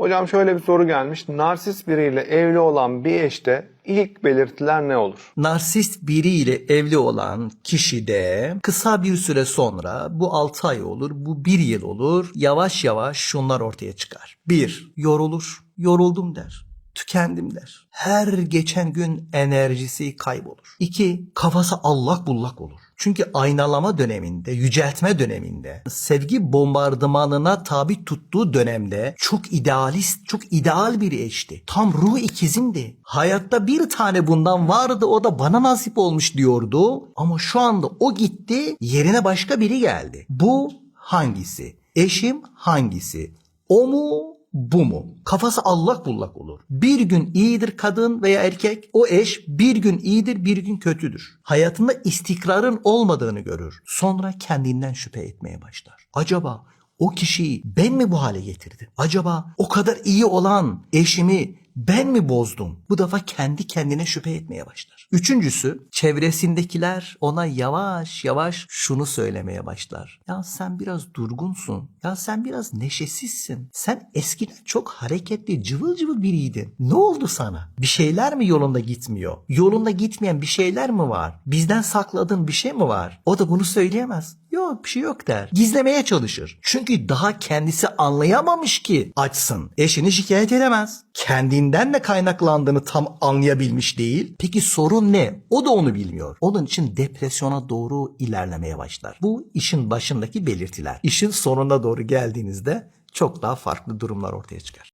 Hocam şöyle bir soru gelmiş. Narsist biriyle evli olan bir eşte ilk belirtiler ne olur? Narsist biriyle evli olan kişide kısa bir süre sonra bu 6 ay olur, bu 1 yıl olur. Yavaş yavaş şunlar ortaya çıkar. 1. Yorulur. Yoruldum der. Tükendim der. Her geçen gün enerjisi kaybolur. 2. Kafası allak bullak olur. Çünkü aynalama döneminde, yüceltme döneminde, sevgi bombardımanına tabi tuttuğu dönemde çok idealist, çok ideal bir eşti. Tam ruh ikizimdi. Hayatta bir tane bundan vardı o da bana nasip olmuş diyordu. Ama şu anda o gitti yerine başka biri geldi. Bu hangisi? Eşim hangisi? O mu bu mu? Kafası allak bullak olur. Bir gün iyidir kadın veya erkek, o eş bir gün iyidir bir gün kötüdür. Hayatında istikrarın olmadığını görür. Sonra kendinden şüphe etmeye başlar. Acaba o kişiyi ben mi bu hale getirdim? Acaba o kadar iyi olan eşimi ben mi bozdum? Bu defa kendi kendine şüphe etmeye başlar. Üçüncüsü çevresindekiler ona yavaş yavaş şunu söylemeye başlar. Ya sen biraz durgunsun. Ya sen biraz neşesizsin. Sen eskiden çok hareketli cıvıl cıvıl biriydin. Ne oldu sana? Bir şeyler mi yolunda gitmiyor? Yolunda gitmeyen bir şeyler mi var? Bizden sakladığın bir şey mi var? O da bunu söyleyemez. Yok bir şey yok der. Gizlemeye çalışır. Çünkü daha kendisi anlayamamış ki açsın. Eşini şikayet edemez. Kendinden de kaynaklandığını tam anlayabilmiş değil. Peki sorun ne? O da onu bilmiyor. Onun için depresyona doğru ilerlemeye başlar. Bu işin başındaki belirtiler. İşin sonuna doğru geldiğinizde çok daha farklı durumlar ortaya çıkar.